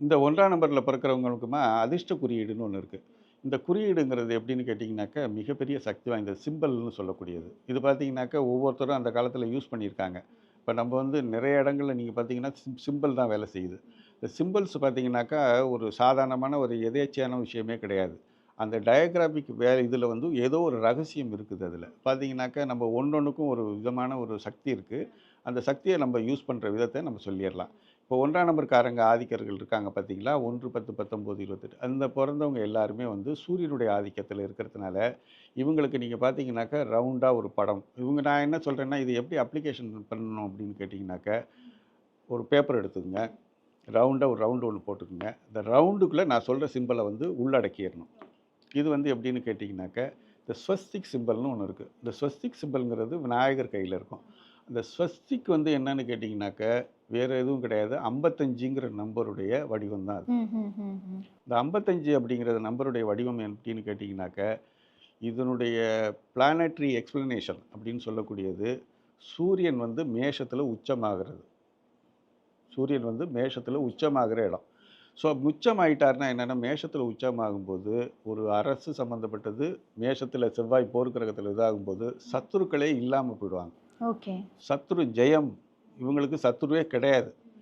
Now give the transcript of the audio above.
இந்த ஒன்றாம் நம்பரில் பிறக்கிறவங்களுக்குமா அதிர்ஷ்ட குறியீடுன்னு ஒன்று இருக்குது இந்த குறியீடுங்கிறது எப்படின்னு கேட்டிங்கனாக்கா மிகப்பெரிய சக்தி வாய்ந்த சிம்பிள்னு சொல்லக்கூடியது. இது பார்த்தீங்கன்னாக்கா ஒவ்வொருத்தரும் அந்த காலத்தில் யூஸ் பண்ணியிருக்காங்க. இப்போ நம்ம வந்து நிறைய இடங்களில் நீங்கள் பார்த்தீங்கன்னா சிம் சிம்பிள் தான் வேலை செய்யுது. இந்த சிம்பிள்ஸ் பார்த்தீங்கன்னாக்கா ஒரு சாதாரணமான ஒரு எதேச்சியான விஷயமே கிடையாது. அந்த டயக்ராபிக் வேலை இதில் வந்து ஏதோ ஒரு ரகசியம் இருக்குது அதில். பார்த்தீங்கன்னாக்கா நம்ம ஒன்றொன்றுக்கும் ஒரு விதமான ஒரு சக்தி இருக்குது அந்த சக்தியை நம்ம யூஸ் பண்ணுற விதத்தை நம்ம சொல்லிடலாம். இப்போ ஒன்றாம் நம்பர்காரங்க ஆதிக்கர்கள் இருக்காங்க பார்த்தீங்களா ஒன்று பத்து பத்தொம்போது இருபத்தெட்டு. அந்த பிறந்தவங்க எல்லாருமே வந்து சூரியனுடைய ஆதிக்கத்தில் இருக்கிறதுனால இவங்களுக்கு நீங்கள் பார்த்தீங்கன்னாக்கா ரவுண்டாக ஒரு படம். இவங்க நான் என்ன சொல்கிறேன்னா இது எப்படி அப்ளிகேஷன் பண்ணணும் அப்படின்னு கேட்டிங்கனாக்கா ஒரு பேப்பர் எடுத்துக்கங்க. ரவுண்டாக ஒரு ரவுண்டு ஒன்று போட்டுக்கோங்க. இந்த ரவுண்டுக்குள்ளே நான் சொல்கிற சிம்பிளை வந்து உள்ளடக்கிடணும். இது வந்து எப்படின்னு கேட்டிங்கனாக்கா இந்த ஸ்வஸ்திக் சிம்பிள்னு ஒன்று இருக்குது இந்த ஸ்வஸ்திக் சிம்பிள்ங்கிறது விநாயகர் கையில் இருக்கும். அந்த ஸ்வஸ்திக் வந்து என்னன்னு கேட்டிங்கனாக்கா வேறு எதுவும் கிடையாது. ஐம்பத்தஞ்சுங்கிற நம்பருடைய வடிவம் தான் அது. இந்த ஐம்பத்தஞ்சு அப்படிங்கிறது நம்பருடைய வடிவம் எப்படின்னு கேட்டிங்கனாக்கா இதனுடைய பிளானட்ரி எக்ஸ்பிளனேஷன் அப்படின்னு சொல்லக்கூடியது சூரியன் வந்து மேஷத்தில் உச்சமாகிறது. சூரியன் வந்து மேஷத்தில் உச்சமாகிற இடம். ஸோ உச்சமாயிட்டாருன்னா என்னென்னா மேஷத்தில் உச்சமாகும்போது ஒரு அரசு சம்மந்தப்பட்டது மேஷத்தில் செவ்வாய் போர்க்கிரகத்தில் இதாகும்போது சத்துருக்களே இல்லாமல் போயிடுவாங்க. ஓகே. சத்ரு ஜெயம் இவங்களுக்கு சத்துருவே கிடையாது.